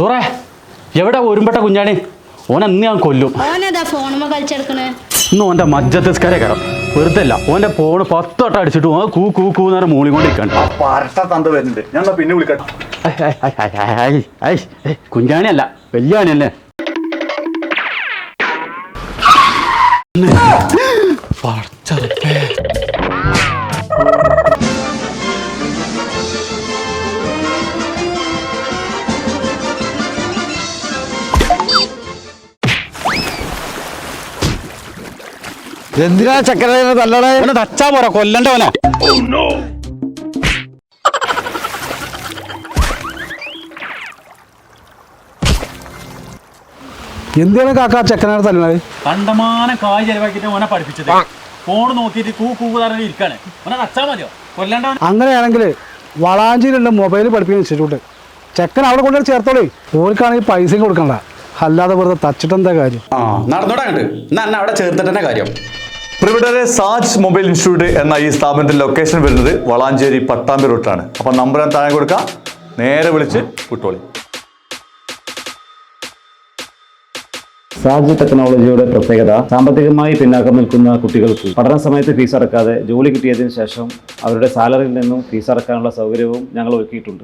സൂറേ എവിടെ ഒരുമ്പെട്ട കുഞ്ഞാണി? ഓൻ അന്ന് ഞാൻ കൊല്ലും. ഓനതാ ഫോണുമ്മ കളിച്ചെടുക്കണേ? ഇന്ന് ഓന്റെ മജ്ജത്തിസ്കാരെ കയറും. വെറുതെ അല്ല ഓന്റെ ഫോണ് പത്ത് വട്ടം അടിച്ചിട്ട് ഓൻ കൂ കൂ കൂ നേരം മൂളി കൊണ്ടിരിക്കണ്ട പരട്ട തന്ത വരുന്നുണ്ട്. ഞാൻ എന്നാ പിന്നെ വിളിക്കട്ടെ? കുഞ്ഞാണി അല്ല വലിയാണി അല്ലേ പടച്ചറപ്പേ. എന്തിനാ ചക്കര തല്ലടേ തച്ചാ പോരാ കൊല്ലണ്ടവനെ എന്തിനാണ് കാക്ക ചെക്കനാണ് തല്ലണത് കണ്ടമാനം കായ് ചെലവാക്കിട്ട് ഓനെ പഠിപ്പിച്ചത്. ഫോൺ നോക്കിയിട്ട് കൂ കൂ പറഞ്ഞ് ഇരിക്കാണ്. ഓനെ തച്ചാ മതിയോ? കൊല്ലണ്ടവൻ അങ്ങനെയാണെങ്കിൽ വളാഞ്ചേരിയുള്ള മൊബൈൽ പഠിപ്പിക്കുന്ന ഇൻസ്റ്റിറ്റ്യൂട്ട് ചെക്കൻ അവിടെ കൊണ്ടു ചേർത്തോളേ. ഓർക്കാണെങ്കിൽ പൈസയും കൊടുക്കണ്ട. അല്ലാതെ വെറുതെ തച്ചിട്ടെന്താ കാര്യം? ആ നടന്നോടാ കണ്ട് എന്നെ അവിടെ ചേർത്തിട്ടെന്നെ കാര്യം. പ്രിവിടരെ സാജ് മൊബൈൽ ഇൻസ്റ്റിറ്റ്യൂട്ട് എന്ന ഈ സ്ഥാപനത്തിന്റെ ലൊക്കേഷൻ വരുന്നത് വളാഞ്ചേരി പട്ടാമ്പി റൂട്ടാണ് അപ്പൊ നമ്പർ താഴെ കൊടുക്കാം. നേരെ വിളിച്ച് കുട്ടോളി സാജ് ടെക്നോളജിയുടെ പ്രത്യേകത സാമ്പത്തികമായി പിന്നാക്കം നിൽക്കുന്ന കുട്ടികൾക്ക് പഠന സമയത്ത് ഫീസ് അടക്കാതെ ജോലി കിട്ടിയതിനു ശേഷം അവരുടെ സാലറിയിൽ നിന്നും ഫീസ് അടക്കാനുള്ള സൗകര്യവും ഞങ്ങൾ ഒരുക്കിയിട്ടുണ്ട്.